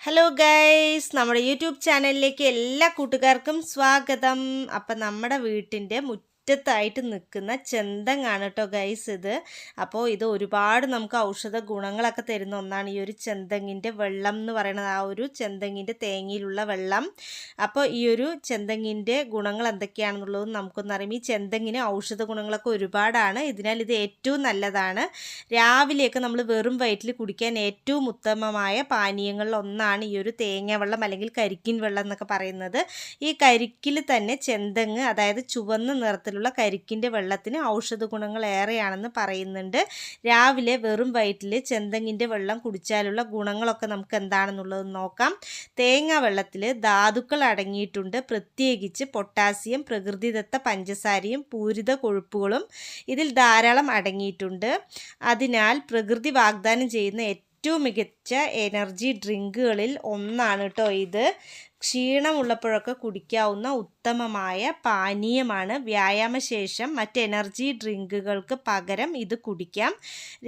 Hello guys നമ്മുടെ YouTube ചാനലിലേക്ക് എല്ലാ കൂട്ടുകാർക്കും സ്വാഗതം. അപ്പം നമ്മുടെ വീട്ടിന്റെ മുറ്റത്തായിട്ട് നിൽക്കുന്ന ചെന്തങ്ങാണ് കേട്ടോ ഗൈസ് ഇത്. അപ്പോൾ ഇത് ഒരുപാട് നമുക്ക് ഔഷധ ഗുണങ്ങളൊക്കെ തരുന്ന ഒന്നാണ് ഈ ഒരു ചെന്തങ്ങിന്റെ വെള്ളം എന്ന് പറയുന്നത്. ആ ഒരു ചെന്തങ്ങിന്റെ തേങ്ങയിലുള്ള വെള്ളം. അപ്പോൾ ഈ ഒരു ചെന്തങ്ങിന്റെ ഗുണങ്ങൾ എന്തൊക്കെയാണെന്നുള്ളത് നമുക്കൊന്നറിയാം ഈ ചെന്തങ്ങിന് ഔഷധ ഗുണങ്ങളൊക്കെ ഒരുപാടാണ്. ഇതിനാൽ ഇത് ഏറ്റവും നല്ലതാണ്. രാവിലെയൊക്കെ നമ്മൾ വെറും വയറ്റിൽ കുടിക്കാൻ ഏറ്റവും ഉത്തമമായ പാനീയങ്ങളിൽ ഒന്നാണ് ഈ ഒരു തേങ്ങ വെള്ളം അല്ലെങ്കിൽ കരിക്കിൻ വെള്ളം എന്നൊക്കെ പറയുന്നത്. ഈ കരിക്കിൽ തന്നെ ചെന്തങ്ങ് അതായത് ചുവന്ന നിറത്തിലുള്ള കരിക്കിന്റെ വെള്ളത്തിന് ഔഷധ ഗുണങ്ങൾ ഏറെയാണെന്ന് പറയുന്നുണ്ട്. രാവിലെ വെറും വയറ്റിൽ ചെന്തങ്ങിന്റെ വെള്ളം കുടിച്ചാലുള്ള ഗുണങ്ങളൊക്കെ നമുക്ക് എന്താണെന്നുള്ളത് നോക്കാം. തേങ്ങ വെള്ളത്തിൽ ധാതുക്കൾ അടങ്ങിയിട്ടുണ്ട്. പ്രത്യേകിച്ച് പൊട്ടാസ്യം പ്രകൃതിദത്ത പഞ്ചസാരയും പൂരിത കൊഴുപ്പുകളും ഇതിൽ ധാരാളം അടങ്ങിയിട്ടുണ്ട്. അതിനാൽ പ്രകൃതി വാഗ്ദാനം ചെയ്യുന്ന ഏറ്റവും മികച്ച എനർജി ഡ്രിങ്കുകളിൽ ഒന്നാണ് കേട്ടോ ഇത്. ക്ഷീണമുള്ളപ്പോഴൊക്കെ കുടിക്കാവുന്ന ഉത്തമമായ പാനീയമാണ് വ്യായാമശേഷം മറ്റ് എനർജി ഡ്രിങ്കുകൾക്ക് പകരം ഇത് കുടിക്കാം.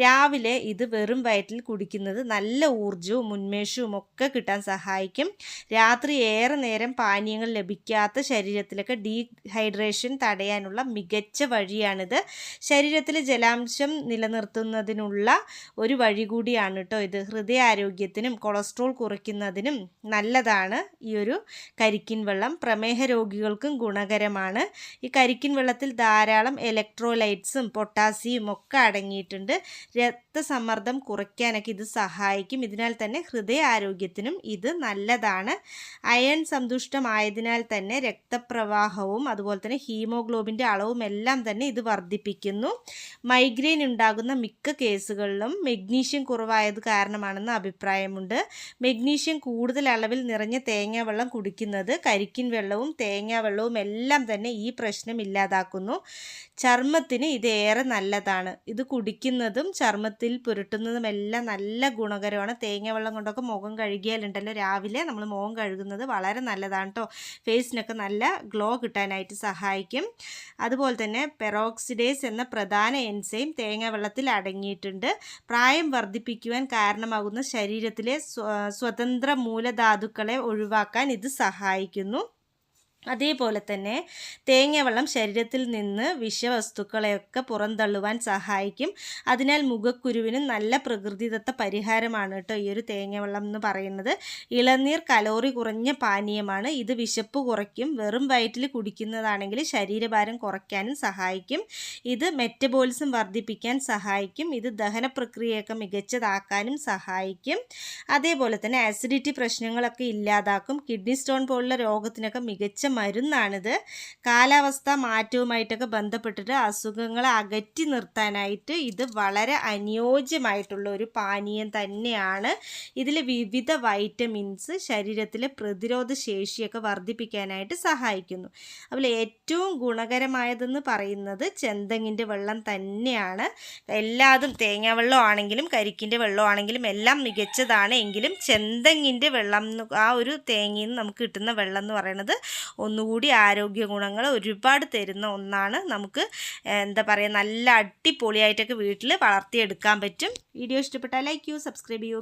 രാവിലെ ഇത് വെറും വയറ്റിൽ കുടിക്കുന്നത് നല്ല ഊർജവും ഉന്മേഷവും ഒക്കെ കിട്ടാൻ സഹായിക്കും. രാത്രി ഏറെ നേരം പാനീയങ്ങൾ ലഭിക്കാത്ത ശരീരത്തിലൊക്കെ ഡീഹൈഡ്രേഷൻ തടയാനുള്ള മികച്ച വഴിയാണിത്. ശരീരത്തിൽ ജലാംശം നിലനിർത്തുന്നതിനുള്ള ഒരു വഴി കൂടിയാണ് കേട്ടോ ഇത്. ഹൃദയാരോഗ്യത്തിനും കൊളസ്ട്രോൾ കുറയ്ക്കുന്നതിനും നല്ലതാണ് ഈ ഒരു കരിക്കിൻ വെള്ളം പ്രമേഹ രോഗികൾക്കും ഗുണകരമാണ്. ഈ കരിക്കിൻ വെള്ളത്തിൽ ധാരാളം ഇലക്ട്രോലൈറ്റ്സും പൊട്ടാസിയും ഒക്കെ അടങ്ങിയിട്ടുണ്ട്. രക്തസമ്മർദ്ദം കുറയ്ക്കാനൊക്കെ ഇത് സഹായിക്കും. ഇതിനാൽ തന്നെ ഹൃദയ ആരോഗ്യത്തിനും ഇത് നല്ലതാണ്. അയൺ സന്തുഷ്ടമായതിനാൽ തന്നെ രക്തപ്രവാഹവും അതുപോലെ തന്നെ ഹീമോഗ്ലോബിന്റെ അളവും എല്ലാം തന്നെ ഇത് വർദ്ധിപ്പിക്കുന്നു. മൈഗ്രെയിൻ ഉണ്ടാകുന്ന മിക്ക കേസുകളിലും മെഗ്നീഷ്യം കുറവായത് കാരണമാണെന്ന് അഭിപ്രായമുണ്ട്. മെഗ്നീഷ്യം കൂടുതൽ അളവിൽ നിറഞ്ഞ തേങ്ങ വെള്ളം കുടിക്കുന്നത് കരിക്കിൻ വെള്ളവും തേങ്ങാ വെള്ളവും എല്ലാം തന്നെ ഈ പ്രശ്നം ഇല്ലാതാക്കുന്നു. ചർമ്മത്തിന് ഇത് ഏറെ നല്ലതാണ്. ഇത് കുടിക്കുന്നതും ചർമ്മത്തിൽ പുരട്ടുന്നതും എല്ലാം നല്ല ഗുണകരമാണ്. തേങ്ങ വെള്ളം കൊണ്ടൊക്കെ മുഖം കഴുകിയാലുണ്ടല്ലോ രാവിലെ നമ്മൾ മുഖം കഴുകുന്നത് വളരെ നല്ലതാണ് കേട്ടോ ഫേസിനൊക്കെ നല്ല ഗ്ലോ കിട്ടാനായിട്ട് സഹായിക്കും. അതുപോലെ തന്നെ പെറോക്സിഡേസ് എന്ന പ്രധാന എൻസൈം തേങ്ങ വെള്ളത്തിൽ അടങ്ങിയിട്ടുണ്ട്. പ്രായം വർദ്ധിപ്പിക്കുവാൻ കാരണമാകുന്ന ശരീരത്തിലെ സ്വതന്ത്ര മൂലധാതുക്കളെ ഒഴിവാക്കാൻ ഇത് സഹായിക്കുന്നു. അതേപോലെ തന്നെ തേങ്ങവെള്ളം ശരീരത്തിൽ നിന്ന് വിഷവസ്തുക്കളെയൊക്കെ പുറന്തള്ളുവാൻ സഹായിക്കും. അതിനാൽ മുഖക്കുരുവിന് നല്ല പ്രകൃതിദത്ത പരിഹാരമാണ് കേട്ടോ ഈ ഒരു തേങ്ങവെള്ളം എന്ന് പറയുന്നത്. ഇളനീർ കലോറി കുറഞ്ഞ പാനീയമാണ്. ഇത് വിശപ്പ് കുറയ്ക്കും. വെറും വയറ്റിൽ കുടിക്കുന്നതാണെങ്കിൽ ശരീരഭാരം കുറയ്ക്കാനും സഹായിക്കും. ഇത് മെറ്റബോളിസം വർദ്ധിപ്പിക്കാൻ സഹായിക്കും. ഇത് ദഹന പ്രക്രിയയൊക്കെ മികച്ചതാക്കാനും സഹായിക്കും. അതേപോലെ തന്നെ ആസിഡിറ്റി പ്രശ്നങ്ങളൊക്കെ ഇല്ലാതാക്കും. കിഡ്നി സ്റ്റോൺ പോലുള്ള രോഗത്തിനൊക്കെ മികച്ച മരുന്നാണിത്. കാലാവസ്ഥ മാറ്റവുമായിട്ടൊക്കെ ബന്ധപ്പെട്ടിട്ട് അസുഖങ്ങളെ അകറ്റി നിർത്താനായിട്ട് ഇത് വളരെ അനുയോജ്യമായിട്ടുള്ള ഒരു പാനീയം തന്നെയാണ്. ഇതിൽ വിവിധ വൈറ്റമിൻസ് ശരീരത്തിലെ പ്രതിരോധ ശേഷിയൊക്കെ വർദ്ധിപ്പിക്കാനായിട്ട് സഹായിക്കുന്നു. അതുപോലെ ഏറ്റവും ഗുണകരമായതെന്ന് പറയുന്നത് ചെന്തങ്ങിന്റെ വെള്ളം തന്നെയാണ്. എല്ലാതും തേങ്ങ വെള്ളമാണെങ്കിലും കരിക്കിന്റെ വെള്ളമാണെങ്കിലും എല്ലാം മികച്ചതാണ്. എങ്കിലും ചെന്തങ്ങിന്റെ വെള്ളം ആ ഒരു തേങ്ങയിൽ നിന്ന് നമുക്ക് കിട്ടുന്ന വെള്ളം എന്ന് പറയുന്നത് ഒന്നുകൂടി ആരോഗ്യ ഗുണങ്ങൾ ഒരുപാട് തരുന്ന ഒന്നാണ്. നമുക്ക് എന്താ പറയുക നല്ല അടിപൊളിയായിട്ടൊക്കെ വീട്ടിൽ വളർത്തിയെടുക്കാൻ പറ്റും. വീഡിയോ ഇഷ്ടപ്പെട്ടാൽ ലൈക്ക് ചെയ്യൂ സബ്സ്ക്രൈബ് ചെയ്യൂ.